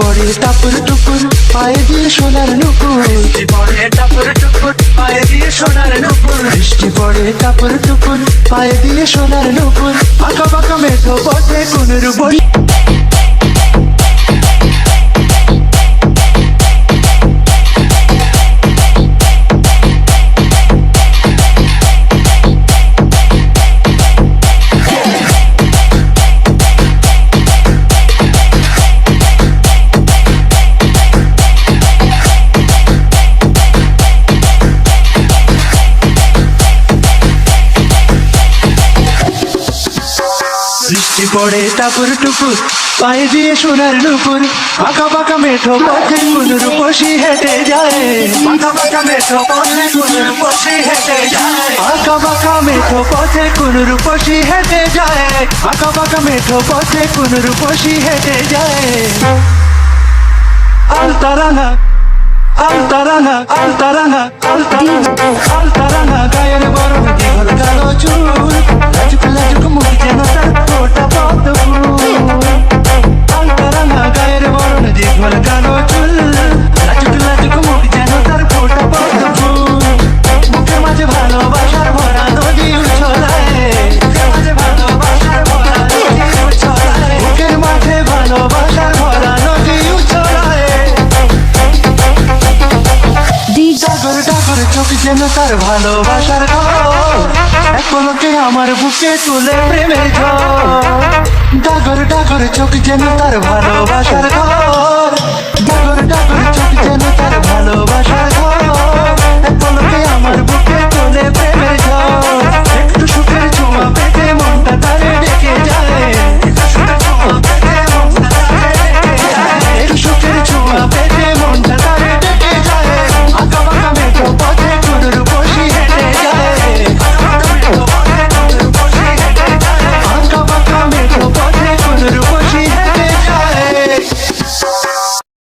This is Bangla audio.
টাপুর টুকুর পায়ে দিয়ে সোনার নুপুর। বৃষ্টি পরে টাপুর টুকুর পায়ে দিয়ে সোনার নুপুর। বৃষ্টি পরে টাপুর টুকুর পায়ে দিয়ে সোনার নুপুর। আঁকা বাঁকা মেঠো পথে কোন বই বৃষ্টি পড়ে টাপুর টুপুর পায়ে দিয়ে সোনার নুপুর। আঁকা বাঁকা মেঠো পথে কোনের বসি হেঁটে যায়। পাকা পাকা মেঠো পথে কোনের বসে হেঁটে যায়। আঁকা বাঁকা মেঠো পথে কোন হেঁটে যায়। আঁকা বাঁকা মেঠো পথে হেঁটে যায়। ডাগর ডাগর চোখ যেন তার ভালোবাসার পলকে আমার বুকে তুলে প্রেমের ডাগর ডাগর চোখ যেন তার ভালোবাসার ঘর।